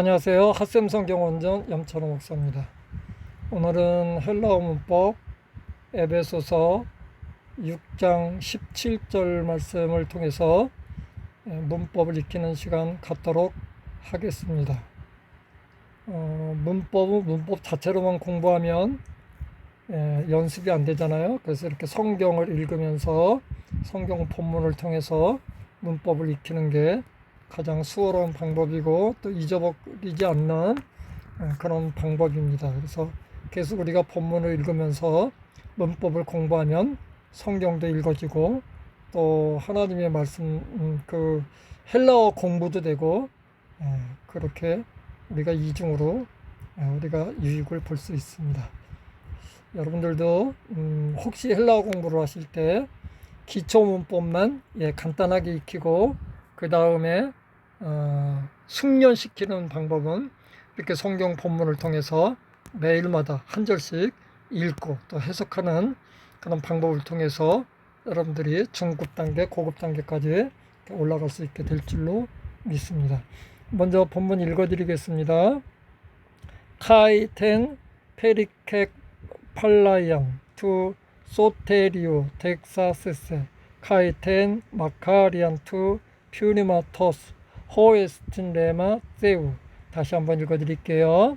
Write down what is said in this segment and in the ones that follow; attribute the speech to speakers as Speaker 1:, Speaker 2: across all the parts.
Speaker 1: 안녕하세요. 핫샘 성경 원전 염천호 목사입니다. 오늘은 헬라어 문법 에베소서 6장 17절 말씀을 통해서 예, 문법을 익히는 시간 갖도록 하겠습니다. 어, 문법은 문법 자체로만 공부하면 예, 연습이 안 되잖아요. 그래서 이렇게 성경을 읽으면서 성경 본문을 통해서 문법을 익히는 게 가장 수월한 방법이고 또 잊어버리지 않는 어, 그런 방법입니다. 그래서 계속 우리가 본문을 읽으면서 문법을 공부하면 성경도 읽어지고 또 하나님의 말씀 음, 그 헬라어 공부도 되고 예, 그렇게 우리가 이중으로 예, 우리가 유익을 볼 수 있습니다. 여러분들도 음, 혹시 헬라어 공부를 하실 때 기초 문법만 예, 간단하게 익히고 그 다음에 어, 숙련시키는 방법은 이렇게 성경 본문을 통해서 매일마다 한 절씩 읽고 또 해석하는 그런 방법을 통해서 여러분들이 중급 단계, 고급 단계까지 올라갈 수 있게 될 줄로 믿습니다. 먼저 본문 읽어드리겠습니다. 카이텐 페리케 팔라양 투 소테리오 텍사스세 카이텐 마카리안 투 퓨니마토스 호에스틴 레마 세우 다시 한번 읽어드릴게요.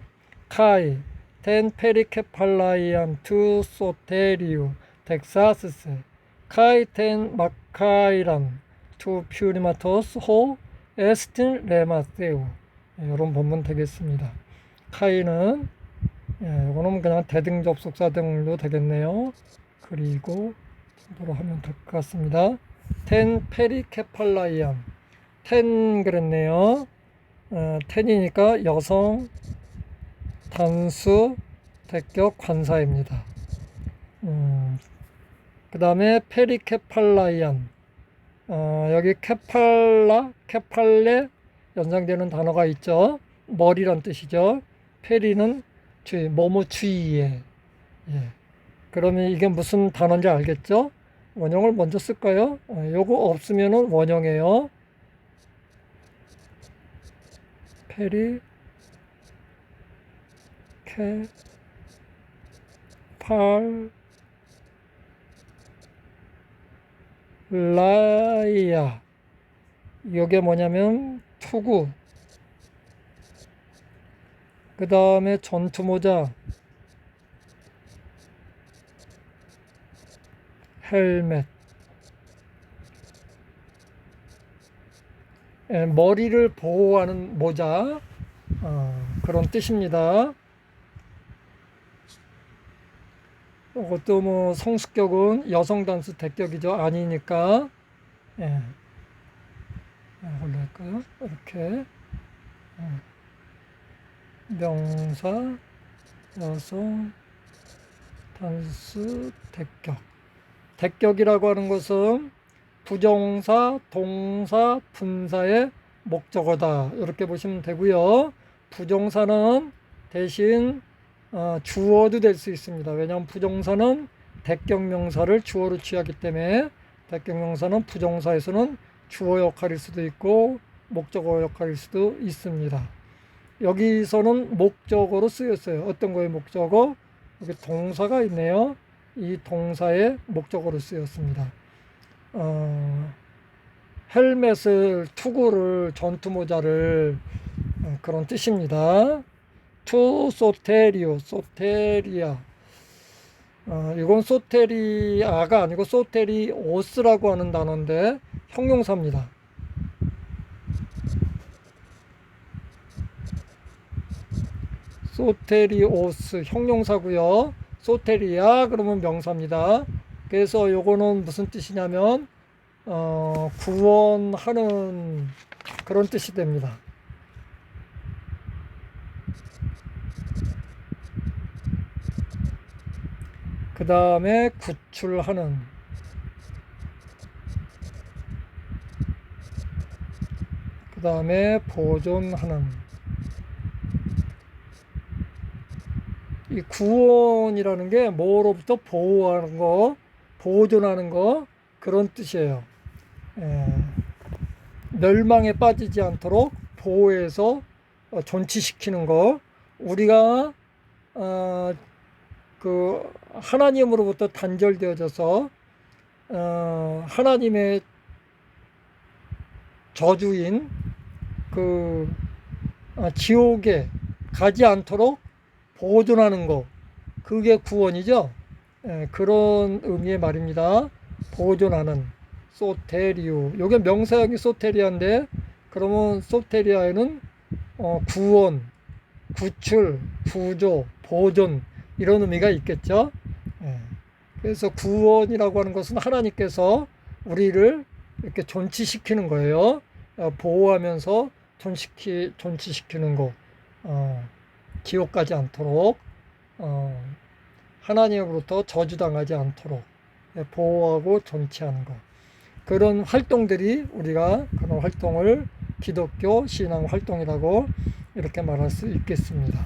Speaker 1: 카이 텐 페리케팔라이안 투 소테리오 텍사스세 카이 텐 마카이란 투 퓨리마토스 호 에스틴 레마 세우 이런 본문 되겠습니다. 카이는 예, 이거는 그냥 대등 접속사 등도 되겠네요. 그리고 도로 하면 될 것 같습니다. 텐 페리케팔라이안 텐 그랬네요. 어, 텐이니까 여성 단수 대격 관사입니다. 음, 그 다음에 페리케팔라이안 어, 여기 케팔라 케팔레 연상되는 단어가 있죠. 머리란 뜻이죠. 페리는 주의 뭐뭐 주의에 예. 그러면 이게 무슨 단어인지 알겠죠? 원형을 먼저 쓸까요? 어, 요거 없으면은 원형이에요. 페리 케 팔 라이아. 이게 뭐냐면 투구. 그 다음에 전투모자. 헬멧 머리를 보호하는 모자 어, 그런 뜻입니다. 이것도 뭐 성수격은 여성 단수 대격이죠 아니니까 예. 올릴까요? 이렇게 예. 명사 여성 단수 대격 대격이라고 하는 것은 부정사, 동사, 분사의 목적어다. 이렇게 보시면 되고요. 부정사는 대신 어, 주어도 될 수 있습니다. 왜냐하면 부정사는 대격명사를 주어로 취하기 때문에 대격명사는 부정사에서는 주어 역할일 수도 있고 목적어 역할일 수도 있습니다. 여기서는 목적어로 쓰였어요. 어떤 거의 목적어? 여기 동사가 있네요. 이 동사의 목적어로 쓰였습니다. 어, 헬멧을 투구를 전투 모자를 어, 그런 뜻입니다. 투 소테리오 소테리아 어, 이건 소테리아가 아니고 소테리오스라고 하는 단어인데 형용사입니다. 소테리오스 형용사고요. 소테리아 그러면 명사입니다. 그래서 요거는 무슨 뜻이냐면 어, 구원하는 그런 뜻이 됩니다. 그 다음에 구출하는. 그 다음에 보존하는. 이 구원이라는 게 뭐로부터 보호하는 거 보존하는 거 그런 뜻이에요. 예, 멸망에 빠지지 않도록 보호해서 어, 존치시키는 거 우리가 어, 그 하나님으로부터 단절되어져서 어, 하나님의 저주인 그 어, 지옥에 가지 않도록 보존하는 거 그게 구원이죠. 예, 그런 의미의 말입니다. 보존하는 소테리오. 요게 명사형이 소테리아인데 그러면 소테리아에는 어, 구원, 구출, 구조, 보존 이런 의미가 있겠죠. 예. 그래서 구원이라고 하는 것은 하나님께서 우리를 이렇게 존치시키는 거예요. 어, 보호하면서 존시키, 존치시키는 거. 어, 가지 않도록, 어, 하나님으로부터 저주당하지 않도록 예, 보호하고 존치하는 것. 그런 활동들이 우리가 그런 활동을 기독교 신앙 활동이라고 이렇게 말할 수 있겠습니다.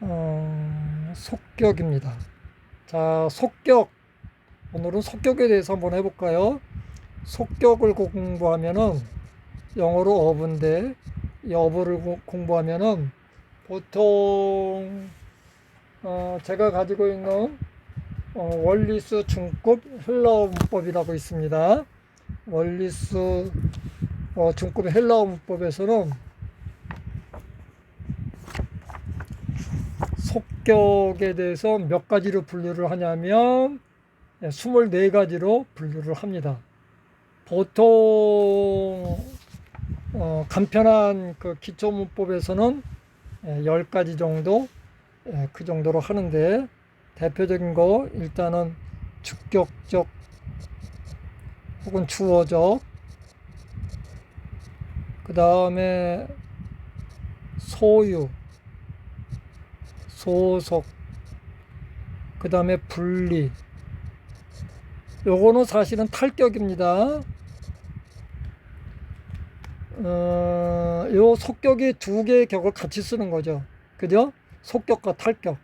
Speaker 1: 어, 속격입니다. 자, 속격. 오늘은 속격에 대해서 한번 해볼까요? 속격을 공부하면은 영어로 어부를 고- 공부하면은 보통 어, 제가 가지고 있는 어, 원리스 중급 헬라어 문법이라고 있습니다. 원리스 어, 중급 헬라어 문법에서는 속격에 대해서 몇 가지로 분류를 하냐면 24가지로 분류를 합니다. 보통 어, 간편한 그 기초 문법에서는 10가지 정도 예, 그 정도로 하는데 대표적인 거 일단은 주격적 혹은 주어적 그 다음에 소유 소속 그 다음에 분리. 요거는 사실은 탈격입니다. 어, 요 속격이 두 개의 격을 같이 쓰는 거죠. 그죠 속격과 탈격.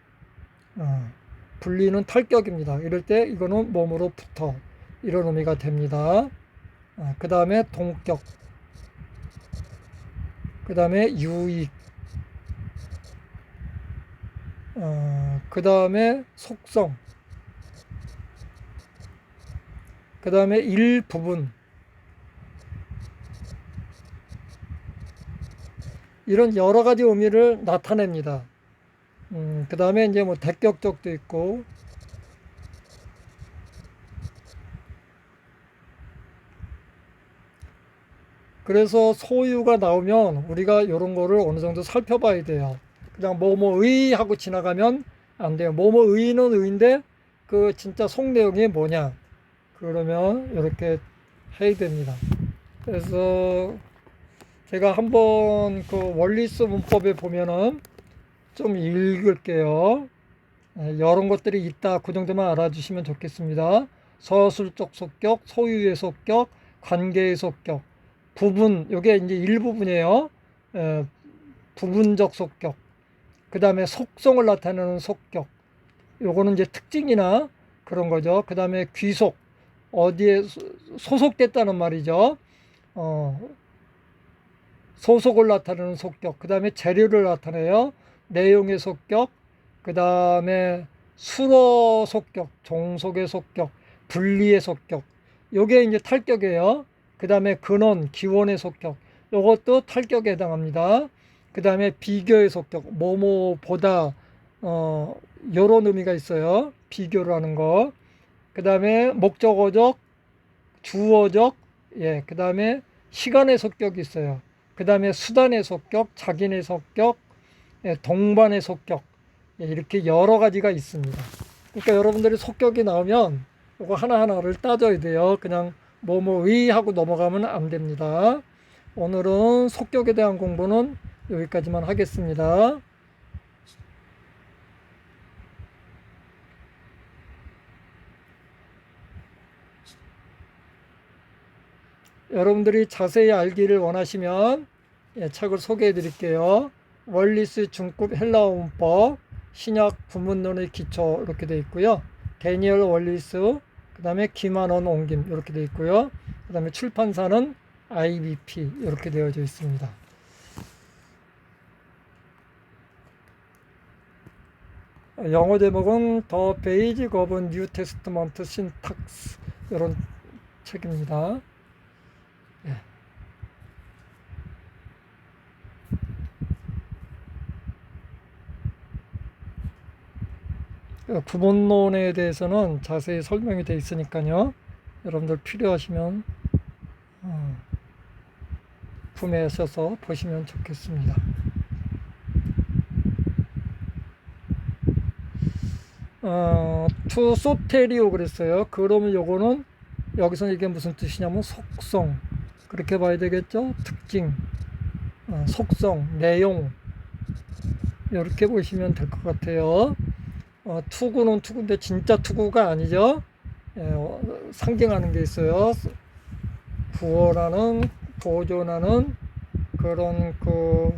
Speaker 1: 어, 분리는 탈격입니다. 이럴 때 이거는 몸으로 붙어 이런 의미가 됩니다. 어, 그 다음에 동격. 그 다음에 유익. 어, 그 다음에 속성, 그 다음에 일부분, 이런 여러 가지 의미를 나타냅니다. 음, 그 다음에 이제 뭐 대격적도 있고, 그래서 소유가 나오면 우리가 이런 거를 어느 정도 살펴봐야 돼요. 그냥 뭐뭐의 하고 지나가면 안 돼요. 뭐뭐의는 의인데 그 진짜 속 내용이 뭐냐. 그러면 이렇게 해야 됩니다. 그래서 제가 한번 그 원리스 문법에 보면은 좀 읽을게요. 예, 이런 것들이 있다. 그 정도만 알아주시면 좋겠습니다. 서술적 속격, 소유의 속격, 관계의 속격, 부분, 이게 이제 일부분이에요. 에, 부분적 속격. 그 다음에 속성을 나타내는 속격. 요거는 이제 특징이나 그런 거죠. 그 다음에 귀속. 어디에 소- 소속됐다는 말이죠. 어, 소속을 나타내는 속격. 그 다음에 재료를 나타내요. 내용의 속격. 그 다음에 수로 속격, 종속의 속격, 분리의 속격. 요게 이제 탈격이에요. 그 다음에 근원, 기원의 속격. 요것도 탈격에 해당합니다. 그 다음에 비교의 속격, 뭐뭐보다, 어, 요런 의미가 있어요. 비교를 하는 거. 그 다음에 목적어적, 주어적, 예, 그 다음에 시간의 속격이 있어요. 그 다음에 수단의 속격, 자기의 속격, 예, 동반의 속격. 예, 이렇게 여러 가지가 있습니다. 그러니까 여러분들이 속격이 나오면 이거 하나하나를 따져야 돼요. 그냥 뭐뭐의 하고 넘어가면 안 됩니다. 오늘은 속격에 대한 공부는 여기까지만 하겠습니다. 여러분들이 자세히 알기를 원하시면 예, 책을 소개해 드릴게요. 월리스 중급 헬라어 문법, 신약 구문론의 기초 이렇게 돼 있고요. 데니얼 월리스, 그 다음에 김한원 옹김 이렇게 돼 있고요. 그 다음에 출판사는 IBP 이렇게 되어져 있습니다. 영어 제목은 더 베이지 거븐 뉴 테스트먼트 신탁스 이런 책입니다. 예. 구본론에 대해서는 자세히 설명이 되어 있으니까요. 여러분들 필요하시면 어, 구매하셔서 보시면 좋겠습니다. 어, 투 소테리오 그랬어요. 그러면 요거는 여기서 이게 무슨 뜻이냐면 속성 그렇게 봐야 되겠죠. 특징, 어, 속성, 내용 이렇게 보시면 될 것 같아요. 어, 투구는 투구인데 진짜 투구가 아니죠. 예, 어, 상징하는 게 있어요. 구원하는 보존하는 그런 그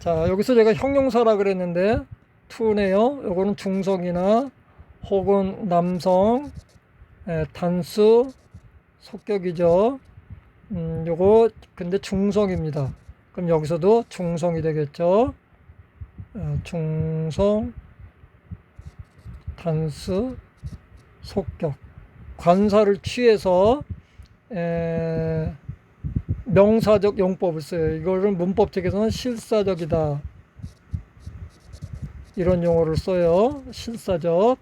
Speaker 1: 자 여기서 제가 형용사라 그랬는데 투네요. 요거는 중성이나 혹은 남성 예, 단수 속격이죠. 음, 요거 근데 중성입니다. 그럼 여기서도 중성이 되겠죠. 어, 중성 단수 속격 관사를 취해서 에, 명사적 용법을 써요. 이거를 문법책에서는 실사적이다. 이런 용어를 써요. 실사적.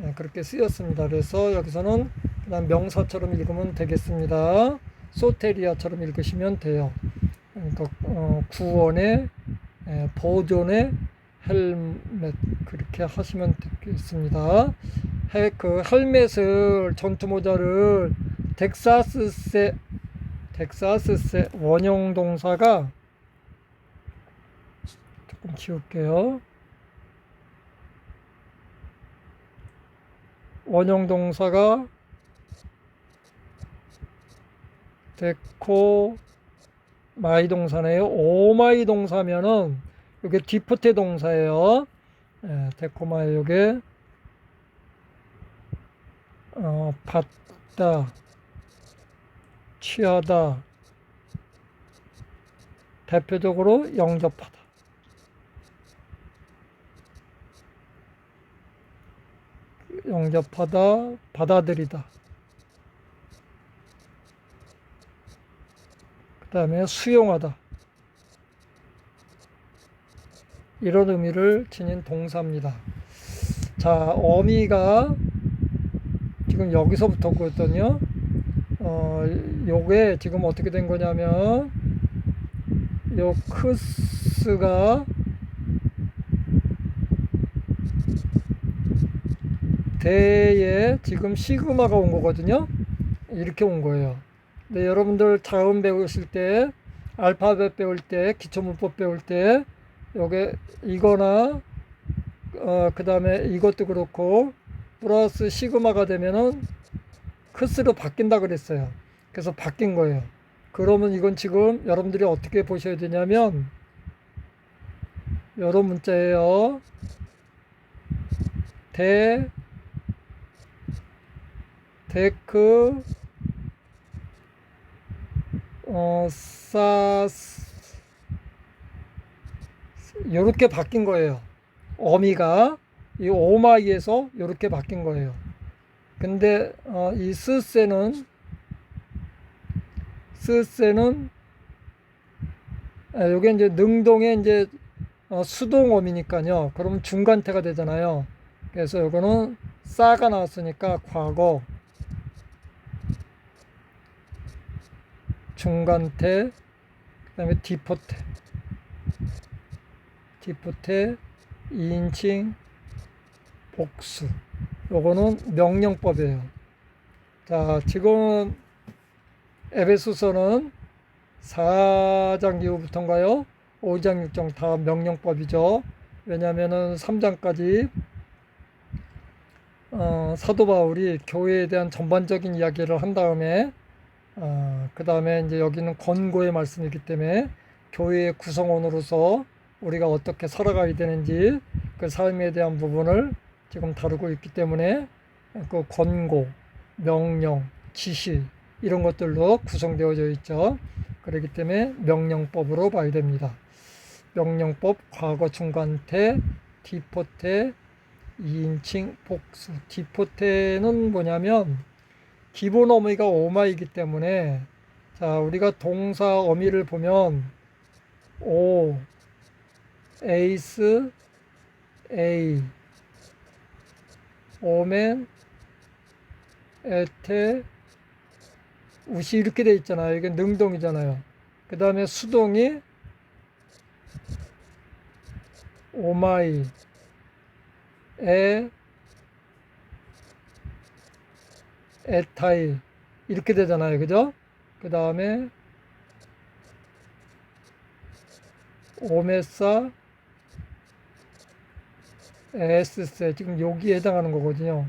Speaker 1: 예, 그렇게 쓰였습니다. 그래서 여기서는 그냥 명사처럼 읽으면 되겠습니다. 소테리아처럼 읽으시면 돼요. 그러니까 어, 구원의 예, 보존의 헬멧 그렇게 하시면 되겠습니다. 해, 그 헬멧을 전투 모자를 텍사스세 텍사스세 원형 동사가 조금 지울게요. 원형 동사가 데코 마이 동사네요. 오마이 동사면은 이게 디프테 동사예요. 예, 데코마이 요게 어, 받다 취하다 대표적으로 영접하다. 영접하다 받아들이다. 그 다음에 수용하다 이런 의미를 지닌 동사입니다 자 어미가 지금 여기서부터 거든요 어, 요게 지금 어떻게 된 거냐면 요 크스가 대에 지금 시그마가 온 거거든요. 이렇게 온 거예요. 근데 여러분들 자음 배우실 때 알파벳 배울 때 기초문법 배울 때 요게 이거나 어, 그 다음에 이것도 그렇고 플러스 시그마가 되면은 크스로 바뀐다 그랬어요. 그래서 바뀐 거예요. 그러면 이건 지금 여러분들이 어떻게 보셔야 되냐면 여러 문자예요. 대 데크 어 사스 요렇게 바뀐 거예요. 어미가 이 오마이에서 요렇게 바뀐 거예요. 근데 어, 이 스세는 스세는 아, 요게 이제 능동의 이제 어, 수동어미니까요. 그러면 중간태가 되잖아요. 그래서 요거는 싸가 나왔으니까 과거 중간태 그다음에 디포태 디포태 2인칭 복수 요거는 명령법이에요. 자, 지금 에베소서는 4장 이후부터인가요? 5장, 6장 다 명령법이죠. 왜냐하면은 3장까지 어, 사도 바울이 교회에 대한 전반적인 이야기를 한 다음에 어, 그 다음에 이제 여기는 권고의 말씀이기 때문에 교회의 구성원으로서 우리가 어떻게 살아가야 되는지 그 삶에 대한 부분을 지금 다루고 있기 때문에 그 권고, 명령, 지시 이런 것들로 구성되어져 있죠. 그렇기 때문에 명령법으로 봐야 됩니다. 명령법 과거 중간태 디포테 2인칭 복수. 디포테는 뭐냐면 기본 어미가 오마이기 때문에 자, 우리가 동사 어미를 보면 오 에이스 에이 오멘 에테 우시 이렇게 돼 있잖아요. 이게 능동이잖아요. 그 다음에 수동이 오마이 에 에타이 이렇게 되잖아요. 그죠? 그 다음에 오메사 에스세 지금 여기에 해당하는 거거든요.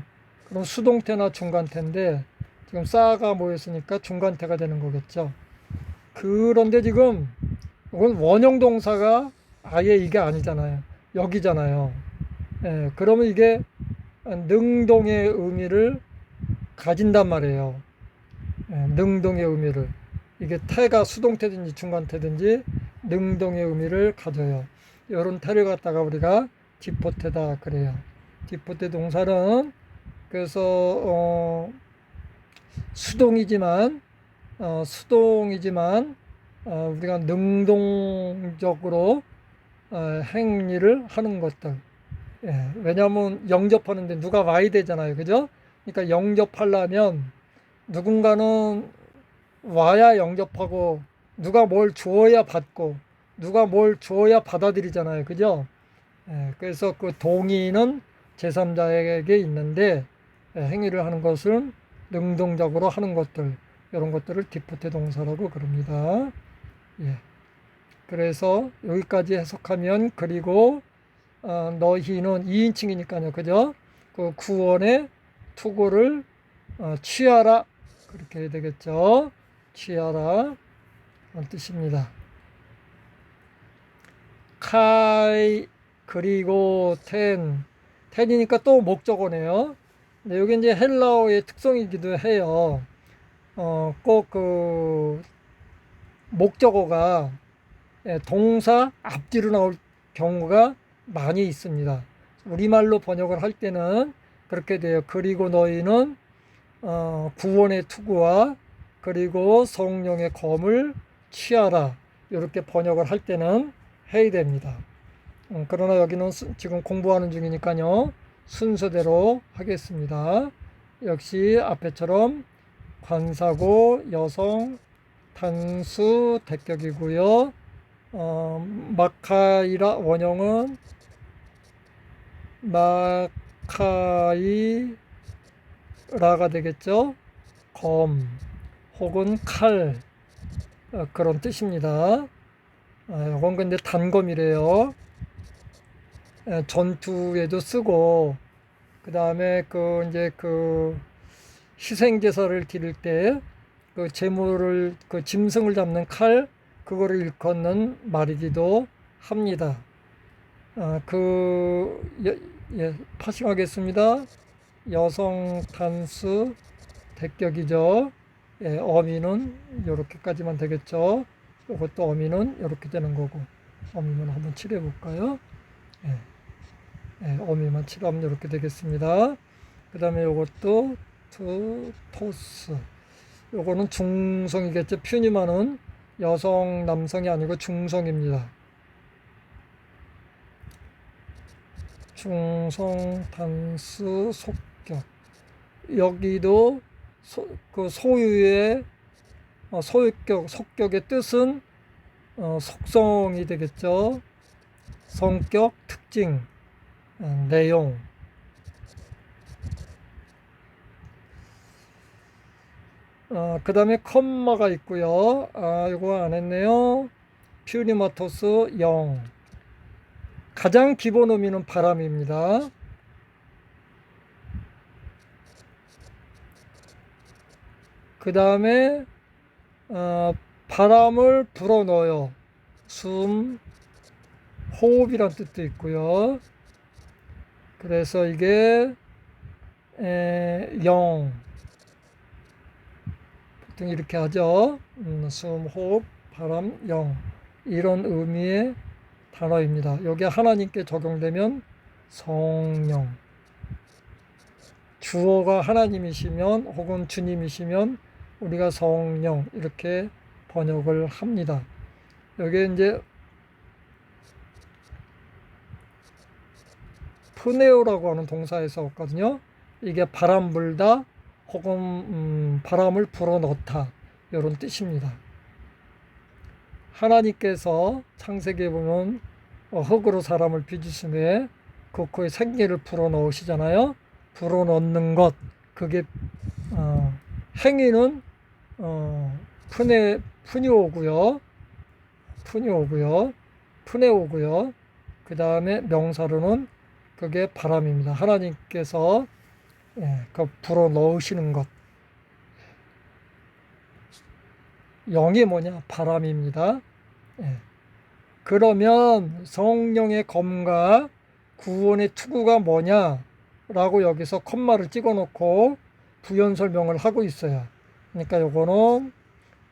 Speaker 1: 그럼 수동태나 중간태인데 지금 싸가 모였으니까 중간태가 되는 거겠죠. 그런데 지금 이건 원형 동사가 아예 이게 아니잖아요. 여기잖아요. 예, 그러면 이게 능동의 의미를 가진단 말이에요. 예, 능동의 의미를. 이게 태가 수동태든지 중간태든지 능동의 의미를 가져요. 이런 태를 갖다가 우리가 디포태다 그래요. 디포태 동사는 그래서 어, 수동이지만 어, 수동이지만 어, 우리가 능동적으로 어, 행위를 하는 것들. 예, 왜냐하면 영접하는데 누가 와야 되잖아요, 그죠? 그러니까 영접하려면 누군가는 와야 영접하고 누가 뭘 주어야 받고 누가 뭘 주어야 받아들이잖아요, 그죠? 예, 그래서 그 동의는 제3자에게 있는데 예, 행위를 하는 것은 능동적으로 하는 것들 이런 것들을 디포테 동사라고 그럽니다. 예. 그래서 여기까지 해석하면 그리고 어, 너희는 2인칭이니까요. 그죠? 그 구원의 투구를 어, 취하라. 그렇게 해야 되겠죠. 취하라. 그런 뜻입니다. 카이 그리고 텐 텐이니까 또 목적어네요. 근데 여기 이제 헬라어의 특성이기도 해요. 어, 꼭 그 목적어가 예, 동사 앞뒤로 나올 경우가 많이 있습니다. 우리말로 번역을 할 때는 그렇게 돼요. 그리고 너희는 어, 구원의 투구와 그리고 성령의 검을 취하라. 이렇게 번역을 할 때는 해야 됩니다. 음, 그러나 여기는 수, 지금 공부하는 중이니까요. 순서대로 하겠습니다. 역시 앞에처럼 관사고 여성 단수 대격이고요. 어, 마카이라 원형은 마카이라가 되겠죠. 검 혹은 칼 어, 그런 뜻입니다. 아, 이건 근데 단검이래요. 에, 전투에도 쓰고 그 다음에 그 이제 그 희생 제사를 드릴 때그 제물을 그 짐승을 잡는 칼 그거를 일컫는 말이기도 합니다. 아, 그 예, 예, 파싱하겠습니다. 여성 단수 대격이죠. 예, 어미는 이렇게까지만 되겠죠. 이것도 어미는 이렇게 되는 거고 어미만 한번 칠해 볼까요? 예, 예, 어미만 칠하면 이렇게 되겠습니다. 그 다음에 이것도 투 토스 요거는 중성이겠죠. 퓨니마는 여성, 남성이 아니고 중성입니다. 중성, 단수, 속격. 여기도 소, 그 소유의 어, 소유격, 속격의 뜻은 어, 속성이 되겠죠. 성격, 특징, 어, 내용. 어, 그 다음에 컴마가 있고요. 아, 이거 안 했네요. 퓨니마토스 0. 가장 기본 의미는 바람입니다. 그 다음에 어, 바람을 불어넣어요. 숨, 호흡이란 뜻도 있고요. 그래서 이게 에, 영. 보통 이렇게 하죠. 음, 숨, 호흡, 바람, 영 이런 의미의 단어입니다. 여기 하나님께 적용되면 성령. 주어가 하나님이시면 혹은 주님이시면 우리가 성령 이렇게 번역을 합니다. 여기에 이제 푸네오라고 하는 동사에서 왔거든요. 이게 바람 불다 혹은 음, 바람을 불어넣다 이런 뜻입니다. 하나님께서 창세기에 보면 어, 흙으로 사람을 빚으심에 그 코에 생기를 불어넣으시잖아요. 불어넣는 것 그게 어, 행위는 어, 푸네 푸니오고요. 푸니오고요. 푸네오고요. 그 다음에 명사로는 그게 바람입니다. 하나님께서 예, 그 불어 넣으시는 것. 영이 뭐냐? 바람입니다. 예. 그러면 성령의 검과 구원의 투구가 뭐냐? 라고 여기서 콤마를 찍어 놓고 부연 설명을 하고 있어요. 그러니까 요거는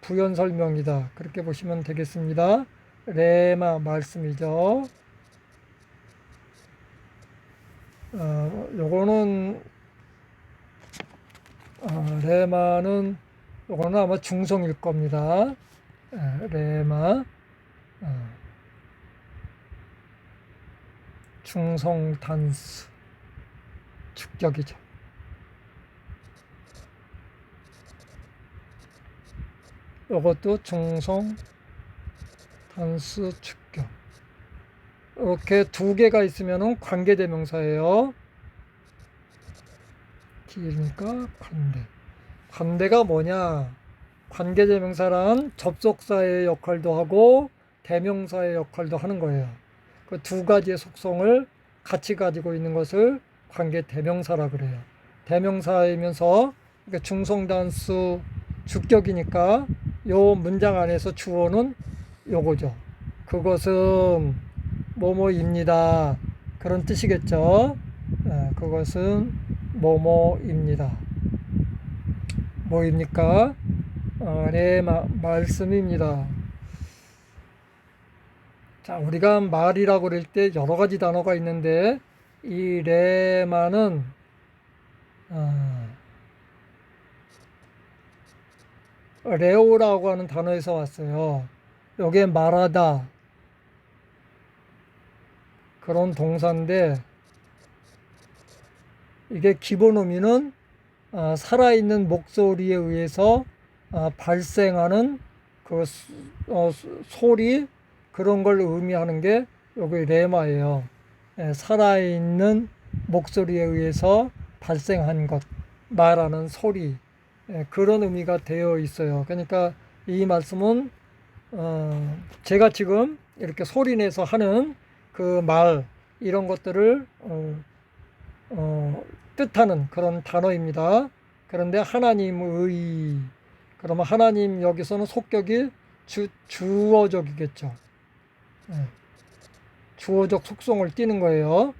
Speaker 1: 부연 설명이다. 그렇게 보시면 되겠습니다. 레마 말씀이죠. 어, 요거는 어, 레마는 요거는 아마 중성일 겁니다. 에, 레마 어, 중성 단수 축격이죠. 요것도 중성 단수 축격. 이렇게 두 개가 있으면은 관계대명사예요. 길니까 관대. 관대가 뭐냐? 관계대명사란 접속사의 역할도 하고 대명사의 역할도 하는 거예요. 그 두 가지의 속성을 같이 가지고 있는 것을 관계대명사라 그래요. 대명사이면서 중성단수 주격이니까 요 문장 안에서 주어는 요거죠. 그것은 뭐뭐입니다. 그런 뜻이겠죠. 예, 그것은 뭐뭐입니다. 뭐입니까? 어, 네, 마, 말씀입니다. 자, 우리가 말이라고 그럴 때 여러 가지 단어가 있는데 이 레마는 어, 레오라고 하는 단어에서 왔어요. 요게 말하다 그런 동사인데 이게 기본 의미는 아, 살아있는 목소리에 의해서 아, 발생하는 그 수- 어, 수- 소리 그런 걸 의미하는 게 여기 레마예요. 예, 살아있는 목소리에 의해서 발생한 것, 말하는 소리 예, 그런 의미가 되어 있어요. 그러니까 이 말씀은 어, 제가 지금 이렇게 소리 내서 하는 그말 이런 것들을 어, 어, 뜻하는 그런 단어입니다. 그런데 하나님의 그러면 하나님 여기서는 속격이 주, 주어적이겠죠. 예. 주어적 속성을 띠는 거예요.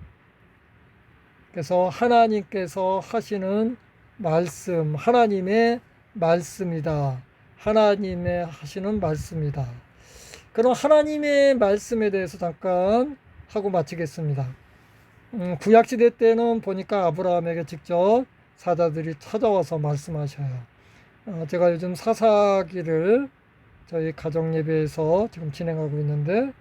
Speaker 1: 그래서 하나님께서 하시는 말씀, 하나님의 말씀이다. 하나님의 하시는 말씀이다. 그럼 하나님의 말씀에 대해서 잠깐 하고 마치겠습니다. 음, 구약시대 때는 보니까 아브라함에게 직접 사자들이 찾아와서 말씀하셔요. 어, 제가 요즘 사사기를 저희 가정예배에서 지금 진행하고 있는데,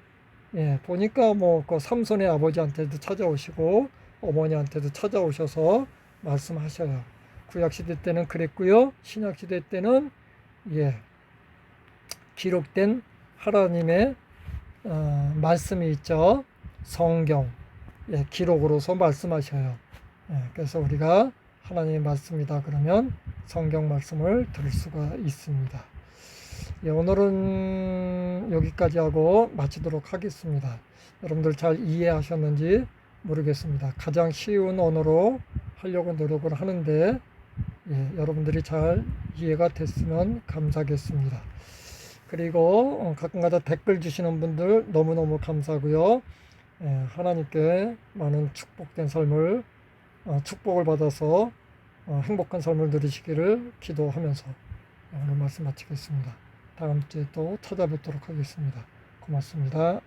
Speaker 1: 예, 보니까 뭐, 그 삼손의 아버지한테도 찾아오시고, 어머니한테도 찾아오셔서 말씀하셔요. 구약시대 때는 그랬고요. 신약시대 때는, 예, 기록된 하나님의, 어, 말씀이 있죠. 성경. 예, 기록으로서 말씀하셔요. 예, 그래서 우리가 하나님의 말씀이다 그러면 성경 말씀을 들을 수가 있습니다. 예, 오늘은 여기까지 하고 마치도록 하겠습니다. 여러분들 잘 이해하셨는지 모르겠습니다. 가장 쉬운 언어로 하려고 노력을 하는데 예, 여러분들이 잘 이해가 됐으면 감사하겠습니다. 그리고 어, 가끔가다 댓글 주시는 분들 너무너무 감사하고요. 예, 하나님께 많은 축복된 삶을 어, 축복을 받아서 어, 행복한 삶을 누리시기를 기도하면서 오늘 말씀 마치겠습니다. 다음 주에 또 찾아뵙도록 하겠습니다. 고맙습니다.